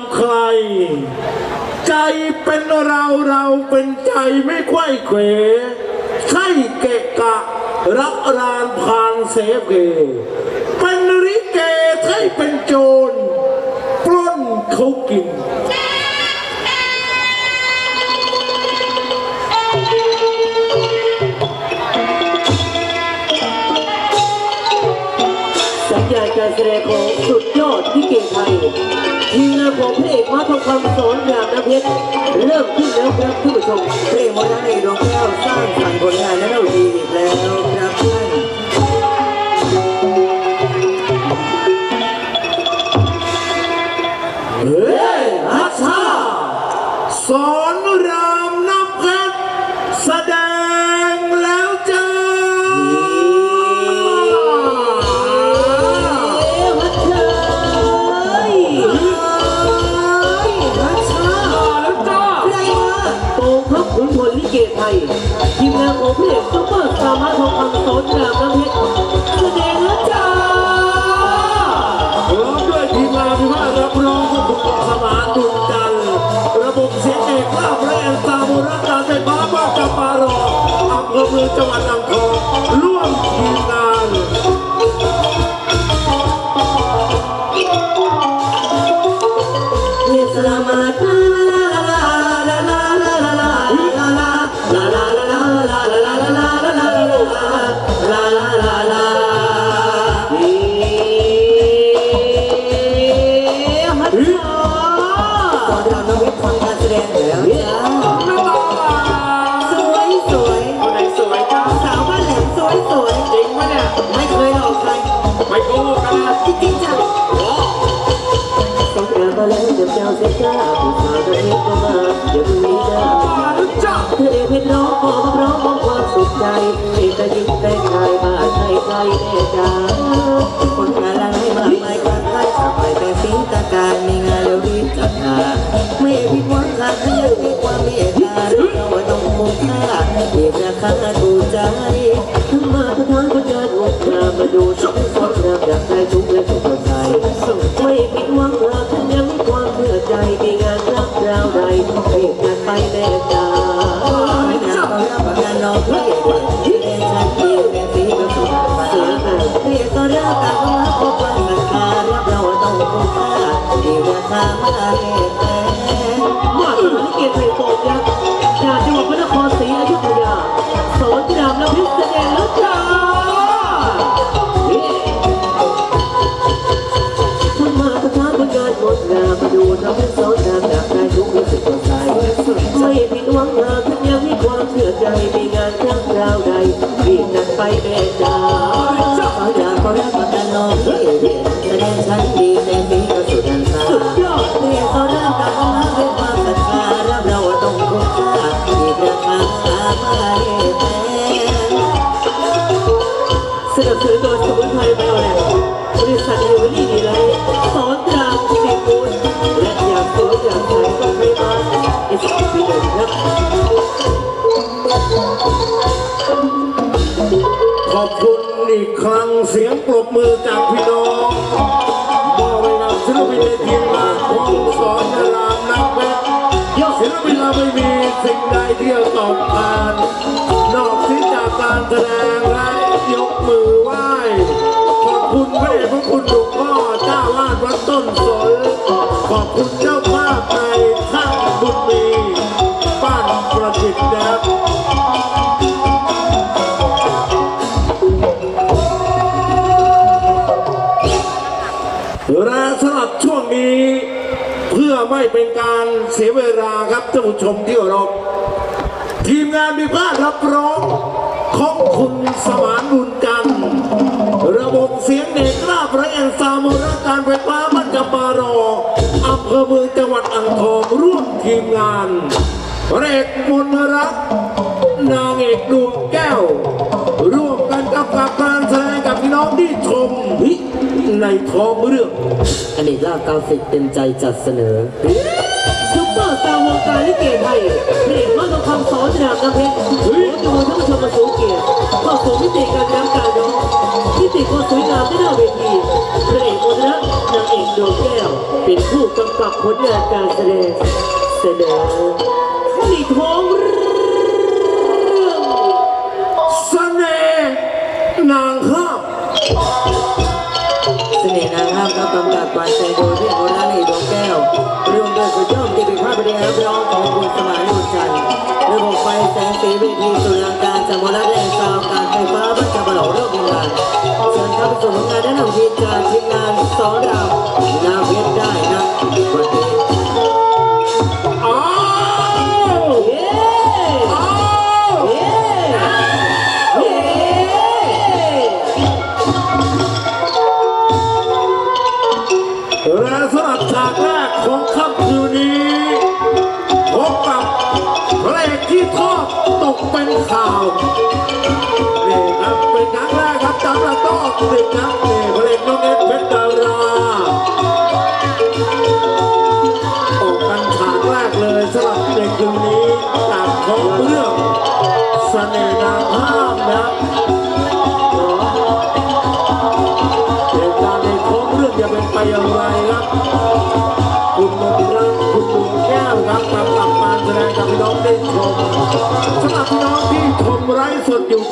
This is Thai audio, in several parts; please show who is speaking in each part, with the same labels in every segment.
Speaker 1: ามใคร ใจเป็นเราเราเป็นใจไม่ไขว้เขวใช่เกะกะรักรานผ่านเสเพเป็นริเกใช่เป็นโจรปล้นเขากิน
Speaker 2: การแสดงของสุดยอดที่เก่งไทยทีมงานของพระเอกมาทองคำสอนยามน้ำเพชรเริ่มขึ้นแล้วครับท่านผู้ชม
Speaker 3: เพลงวันนั้ในดวงแก้วสร้างสรรค์ผลงานและเราดี
Speaker 2: ขุนพลลิเกไทยทีมงานของพระเอกซุปเปอร์สตาร์มาทองคำสอนรามน้ำเพชรแสดงแล้วจ้า
Speaker 1: พร้อมด้วยทีมงานที่ว่ารับรองผู้ถูกสมานดุลจันระบบเสียงเอกภาพแรงตามุรักการไฟฟ้าบ้านจำปารออำเภอเมืองจังหวัด
Speaker 2: ใด้ชา
Speaker 3: มาใช่
Speaker 1: ใจ
Speaker 2: เด็จ้าคนกำลังมาไม่กัน
Speaker 3: ไม่ทำไมแต่สิ่งตะการมีงานเร็วรีบจัดหา
Speaker 2: ไม่ผิดหวังหลักเรื่
Speaker 3: องดหวัา มาเรียนแพง
Speaker 2: มาตรฐานลิเกยักษ์จากจังหวัดพระนครศรีอยุธยาสอนรามน้ำเพชรแสดงแล้วจ้าทั้งมาทั้งทางผลงานงดงามดูน้ำเพชรสอนรามอยากได้ทุกรู้สึกสดใสไม่ผิดหวังหากฉันยังมีความเชื่อใจมีงานครั้งคราวใดรีบนัดไปแม่จ้า
Speaker 3: ขาอยากก็รับประกันน้องพี่เรียนแสดงชั้นดีแต่น
Speaker 1: ขอบคุณอีกครั้งเสียงปรบมือจากพี่น้องมอบให้กับศิลปินในทีมงานของสอนรามนักเวท
Speaker 2: ยอด
Speaker 1: ศิลปินเราไม่มีสิ่งใดที่จะตอบแทนนอกจากการแสดงและยกมือไหว้ขอบคุณพระเอกพระคุณหลวงพ่อเจ้าวาดวัดต้นสนขอบคุณเจ้าภาพ ไม่เป็นการเสียเวลาครับท่านผู้ชมที่เคารพทีมงานมีพาดรับร้องของคุณสมานบุญจันทร์ระบบเสียงเด็กลาบระแอนซามูลการไฟฟ้ามันจำปารออำเภอเมืองจังหวัดอ่างทองร่วมทีมงานเรกมนรักนางเอกดวงแก้ว ร่วมกันกับกับการแสดงกับพี่น้องที่ชม ในท้องเรื่อง
Speaker 3: อดีตลาบกาสิบเต็มใจจัดเสนอ
Speaker 2: ซุปเปอร์สตาร์วงการลิเกไทยเพลงมาทองคำสอนรามน้ำเพชรขอจูท่านผู้ชมมาสูงเกียรติเข้าสู่มิติการน้ำการร้องมิติความสวยงามที่หน้าเวทีพระเอกโอนะนางเอกดวงแก้ว เป็นผู้กำกับผลงานการแสดง
Speaker 3: ไฟแสงสีเวทีสุรางการจังหวัดและแรงซาวการไฟฟ้าบัญชาบลเริ่มทำงานเชิญเข้าสู่งานแนะนำทีจากทีมงานสอนราม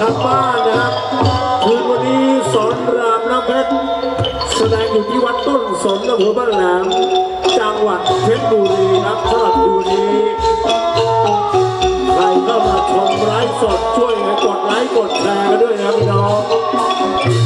Speaker 1: ทางบ้านนะครับคืนวันนี้สอนรามน้ำเพชรแสดงอยู่ที่วัดต้นสนอำเภอบ้านแหลมจังหวัดเพชรบุรีครับสำหรับคืนนี้ใครเข้ามาชมไลฟ์สดช่วยกันกดไลค์กดแชร์กันด้วยนะพี่น้อง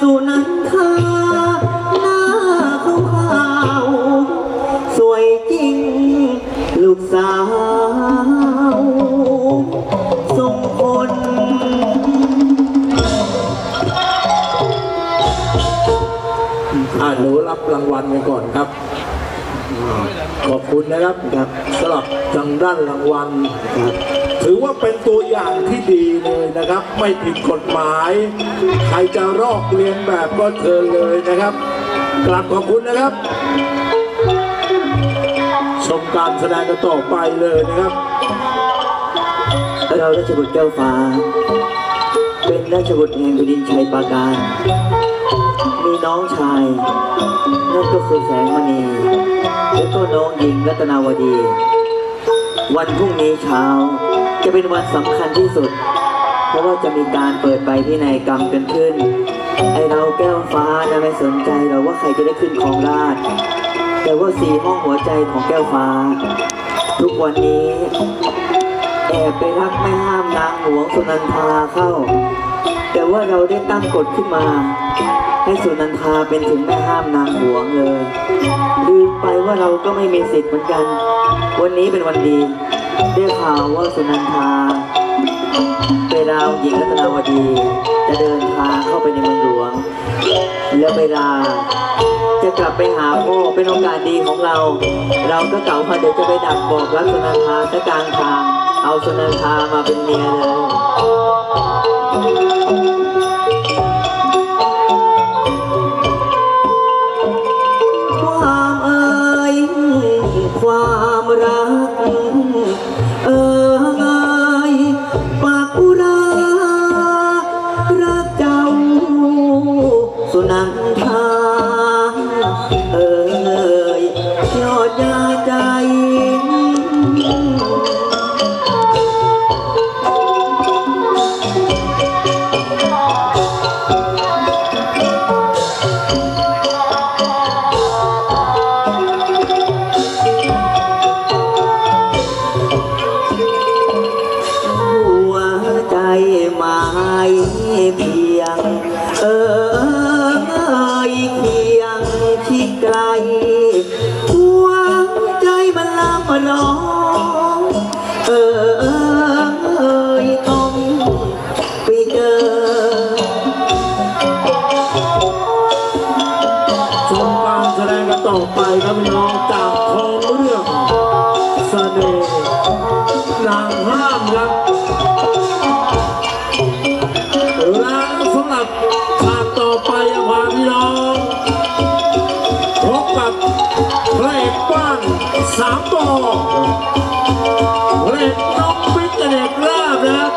Speaker 3: สุนันทาหน้าขาวๆสวยจริง ลูกสาว ทรงคน
Speaker 1: อ่าหนูรับรางวัลไปก่อนครับอ่าขอบคุณนะครับครับสำหรับทางด้านรางวัลครับ ถือว่าเป็นตัวอย่างที่ดีเลยนะครับ ไม่ผิดกฎหมาย ใครจะรอกเรียนแบบก็เชิญเลยนะครับ กลับขอบคุณนะครับ ชมการแสดงกันต่อไปเลยนะครับ
Speaker 3: เราราชบุตรแก้วฟ้า เป็นราชบุตรแห่งแผ่นดินชัยปราการมีน้องชายนั่นก็คือแสงมณีและก็น้องหญิงรัตนาวดี วันพรุ่งนี้เช้า จะเป็นวันสำคัญที่สุด เพราะว่าจะมีการเปิดใบพินัยกรรมกันขึ้น ไอเราแก้วฟ้านะไม่สนใจเราว่าใครจะได้ขึ้นของราชแต่ว่าสีห้องหัวใจของแก้วฟ้า ทุกวันนี้แอบไปรักไม่ห้ามนางหลวงสุนันทาเข้า แต่ว่าเราได้ตั้งกฎขึ้นมา ให้สุนันทาเป็นถึงแม่ห้ามนางหลวงเลยลืมไปว่าเราก็ไม่มีสิทธิ์เหมือนกัน วันนี้เป็นวันดี ได้ข่าวว่าสุนันทาไปราวหญิงรัตนาวดี จะเดินทางเข้าไปในเมืองหลวง แล้วไปลา จะกลับไปหาพ่อเป็นโอกาสดีของเรา เราก็เก่าพอเดี๋ยวจะไปดักบอกรักสุนันทาซะกลางทาง เอาสุนันทามาเป็นเมียเลย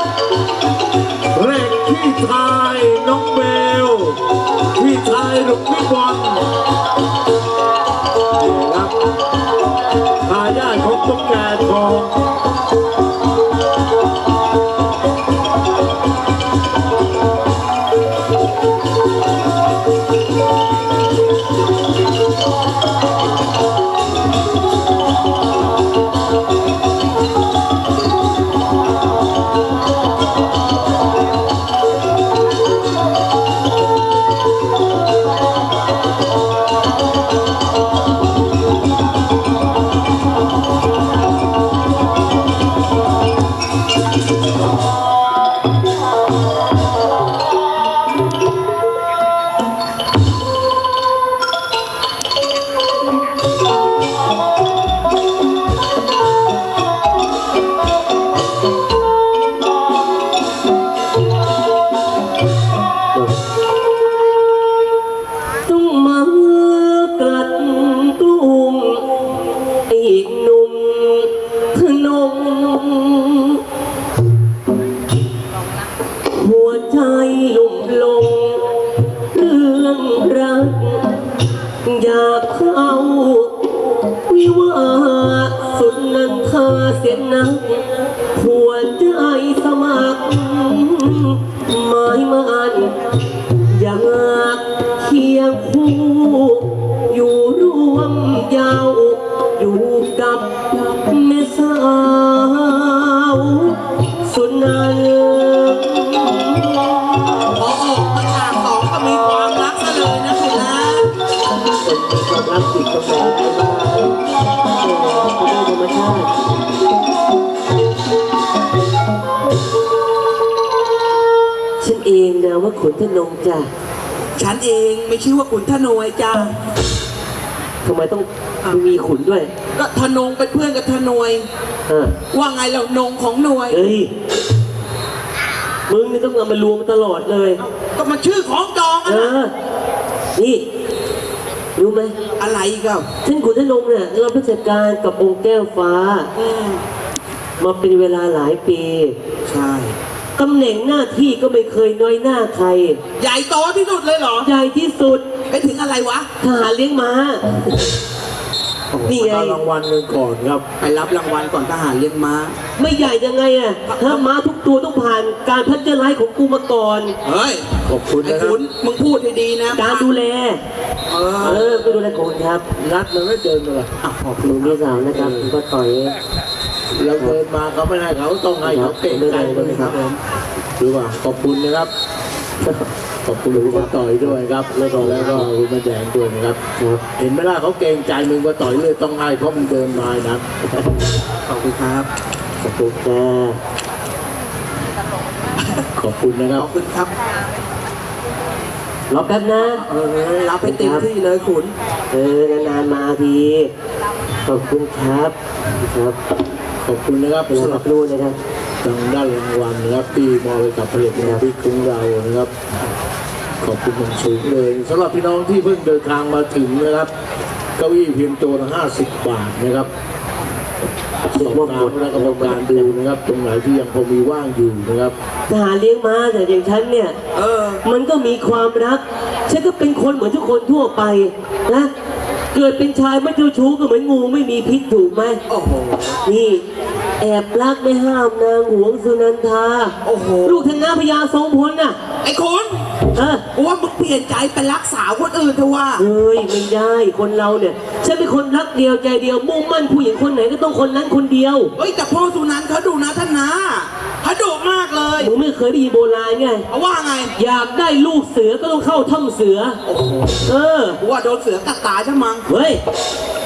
Speaker 1: บนะครับพระเอกพี่ชายน้องเบล พี่ชายลูกพี่บอล
Speaker 2: Thank you. คู่ อยู่ร่วมยาวอยู่กับแม่สาวสุนัน
Speaker 4: พอออกมาฉากสองก็มีความรักซะเลยนะคุณนะ
Speaker 2: เป็นความรักติดกาแฟได้บ้างโอ้เป็นธรรมชาติฉันเองนะว่าขุนทนงจ้ะ
Speaker 4: ฉันเองไม่ชื่อว่าขุนทนวยจ้า
Speaker 2: ทำไมต้องมีขุนด้วย
Speaker 4: ก็ทนงเป็นเพื่อนกับทนวย
Speaker 2: เออ
Speaker 4: ว่าไงเรานงของหน่วย
Speaker 2: เฮ้ย มึงนี่ต้องเอามารวมตลอดเลย
Speaker 4: ก็มันชื่อของจอง
Speaker 2: เอ
Speaker 4: อะนะ
Speaker 2: อ นี่ รู้ไหม
Speaker 4: อะไรอีก็
Speaker 2: ท่านขุนทนงเนี่ยรับราชการกับองค์แก้วฟ้า
Speaker 4: อืม
Speaker 2: มาเป็นเวลาหลายปี
Speaker 4: ใช่
Speaker 2: ตำแหน่งหน้าที่ก็ไม่เคยน้อยหน้าใคร
Speaker 4: ใหญ่โตที่สุดเลยเหรอ
Speaker 2: ใหญ่ที่สุด
Speaker 4: ไปถึงอะไรวะ
Speaker 2: ทหารเลี้ยงม้า นี่ไง
Speaker 1: มารางวัลหนึ่งก่อนครับ
Speaker 4: ไปรับรางวัลก่อนทหารเลี้ยงม้า
Speaker 2: ไม่ใหญ่ยังไงอะถ้าม้าทุกตัวต้องผ่านการพัฒนาของกูมาก่อน
Speaker 4: เฮ้ย
Speaker 1: ขอบคุณ
Speaker 4: ไอ้
Speaker 1: นะครั
Speaker 4: ขุ
Speaker 1: บ
Speaker 4: นมึงพูดให้ดีนะ
Speaker 2: การดูแล
Speaker 4: เอ
Speaker 2: เอ
Speaker 4: อ
Speaker 2: อก็ดูแลของครับ
Speaker 1: นัดมันไม่เจอเลย
Speaker 4: อะขอบ
Speaker 2: หนูพี่สาวนะครับคุณก็ต่อย
Speaker 1: เราเดินมาเขาไม่ให้เขาต้องให้เขาเก่งใจเลยครับหรือว่าขอบคุณนะครับขอบคุณคุณต่อยด้วยครับ แล้วก็แล้วก็คุณมาแดงด้วยนะครับ
Speaker 2: ครับ
Speaker 1: เห็นไหมล่ะเขาเกรงใจมึงก็ต่อยเลยต้องให้เพราะมึงเดินมานะ
Speaker 4: ขอบคุณครับ
Speaker 2: ขอบคุณค่ะ
Speaker 1: ขอบคุณนะค
Speaker 4: ข
Speaker 1: รับ
Speaker 4: อบคุณครับ
Speaker 2: รอแป๊บนะ
Speaker 4: เออรับให้เต็มที่เลยขุน
Speaker 2: เออนานๆมาทีขอบคุณครับครับ
Speaker 1: ข อบคุณนะครับ
Speaker 2: เป็น
Speaker 1: สำห
Speaker 2: รั
Speaker 1: รั
Speaker 2: บบรู้นะครับ
Speaker 1: ทางด้านรางวัลนะครับที่มอบให้กับผลิตภัณฑ์ที่คุ้งเรานะครับ ขอบคุณอย่างสูงเลยสำหรับพี่น้องที่เพิ่งเดินทางมาถึงนะครับเก้าอี้เพียงตัวละ50บาทนะครับสอบถามและกรรมการดูนะครับ ตรงไหนที่ยังพอมีว่างอยู่นะครับ
Speaker 2: ทหารเลี้ยงม้าแต่อย่างฉันเนี่ย
Speaker 4: เออ
Speaker 2: มันก็มีความรัก ฉันก็เป็นคนเหมือนทุกคนทั่วไปนะ เกิดเป็นชายไม่เจ้าชู้ก็เหมือนงูไม่มีพิษถูกไหม
Speaker 4: โอ้โห
Speaker 2: นี่ แอบรักไม่ห้ามนางหวงสุนันทา
Speaker 4: โอ้โห
Speaker 2: ลูกทางน้าพญาทรงพลน่ะ
Speaker 4: ไอ้ขุน
Speaker 2: เออ
Speaker 4: กูว่ามึงเปลี่ยนใจไปรักสาวคนอื่นเถอะว่า
Speaker 2: เฮ้ยไม่ได้คนเราเนี่ยฉันเป็นคนรักเดียวใจเดียวมุ่งมั่นผู้หญิงคนไหนก็ต้องคนนั้นคนเดียว
Speaker 4: เฮ้ยแต่พ่อสุนันท์เขาดูนะท่านนะ
Speaker 3: เขาดุมากเลย
Speaker 2: มึงไม่เคยได้ยินโบราณไง
Speaker 3: เขาว่าไง
Speaker 2: อยากได้ลูกเสือก็ต้องเข้าถ้ำเสือ
Speaker 3: โอ้โห
Speaker 2: เออ
Speaker 3: กูว่าโดนเสือกัดตายใช่มั้ง
Speaker 2: เฮ้ย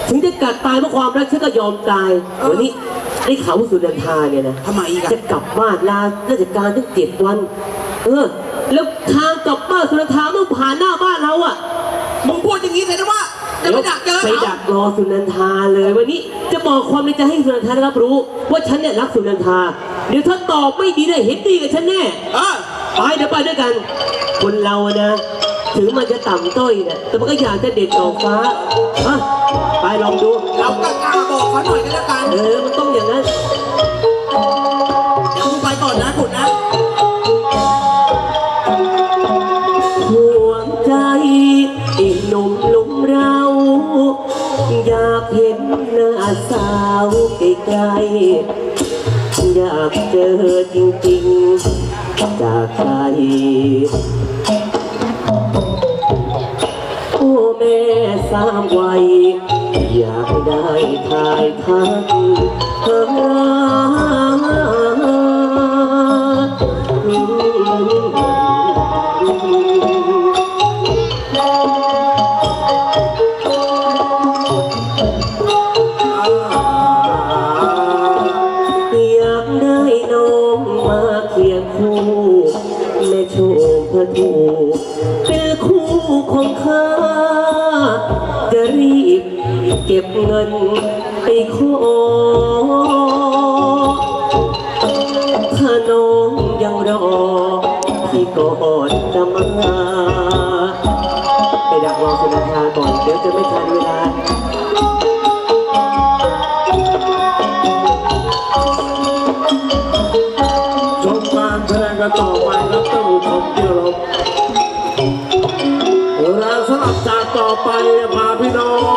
Speaker 2: ถึงจะกัดตายเพราะความรักฉันก็ยอมตายวันนี้ ได้ข่าวว่าสุนันทาเนี่ยนะ
Speaker 3: ทำไมอีกอะ
Speaker 2: จะกลับบ้านลาราชการตั้งเจ็ดวัน เออ แล้วทางกลับบ้านสุนันทาต้องผ่านหน้าบ้านเราอะ
Speaker 3: มึงพูดอย่างนี้แสดงว่าจะไปดักเจอ
Speaker 2: ไป
Speaker 3: เขา
Speaker 2: ดักรอสุนันทาเลยวันนี้ จะบอกความในใจให้สุนันทาได้รับรู้ ว่าฉันเนี่ยรักสุนันทา เดี๋ยวถ้าตอบไม่ดีได้เห็นดีกับฉันแน่
Speaker 3: เออ
Speaker 2: ไปเดี๋ยวไปด้วยกัน คนเราอะนะ ถึงมันจะต่ำต้อยเนี่ยแต่มันก็อยากจะเด็ดดอกฟ้าฮะไปลองดู
Speaker 3: เราก็กล้าบอกเขาหน่อยก็แล้วกัน
Speaker 2: เออ มันต้องอย่างนั้น
Speaker 3: เดี๋ยวมึงไปก่อนนะขุนนะ
Speaker 2: ห่วงใจอีหนุ่มหลุมเรา อยากเห็นหน้าสาวใกล้ๆอยากเจอจริงๆ จากใจ สามวัยอยากได้ทายทักเธอย จะรีบเก็บเงินไปขอถ้าน้องยังรอพี่ก็จะมาไปดักรอสุนันทาก่อนเดี๋ยวจะไม่ทันเวลา
Speaker 1: ชมการแสดงกันต่อไปครับท่านผู้ชมที่เคารพและสำหรับจากต่อไป